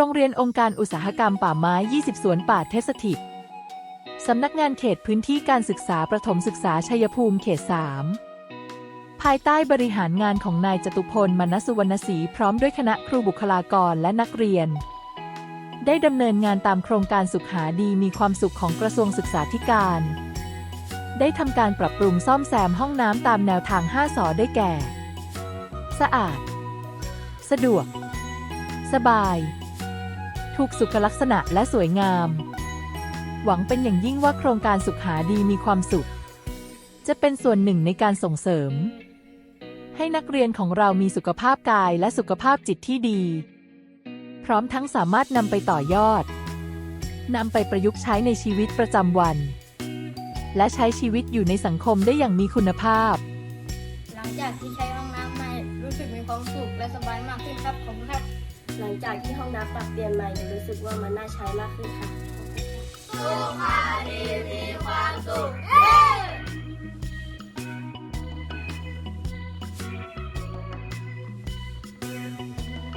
โรงเรียนองค์การอุตสาหกรรมป่าไม้ 20 สวนป่าเทสถิตสำนักงานเขตพื้นที่การศึกษาประถมศึกษาชัยภูมิเขต 3 ภายใต้บริหารงานของนายจตุพลมนสสุวรรณศรีพร้อมด้วยคณะครูบุคลากรและนักเรียน ได้ดำเนินงานตามโครงการสุขหาดีมีความสุขของกระทรวงศึกษาธิการ ได้ทำการปรับปรุงซ่อมแซมห้องน้ำตามแนวทาง 5 สอได้แก่ สะอาด สะดวก สบาย ถูกสุขลักษณะและสวยงาม หวังเป็นอย่างยิ่งว่าโครงการสุขหาดีมีความสุข จะเป็นส่วนหนึ่งในการส่งเสริม ให้นักเรียนของเรามีสุขภาพกายและสุขภาพจิตที่ดี พร้อมทั้งสามารถนำไปต่อยอดนำไปประยุกต์ใช้ในชีวิตประจำวัน และใช้ชีวิตอยู่ในสังคมได้อย่างมีคุณภาพ หลังจากที่ใช้ห้องน้ำมารู้สึกมีความสุขและสบายมากขึ้นครับ ขอบคุณครับ หลังจากที่ห้องน้ำปรับเปลี่ยนใหม่รู้สึกว่ามันน่าใช้มากขึ้นค่ะสุขดีมีความสุข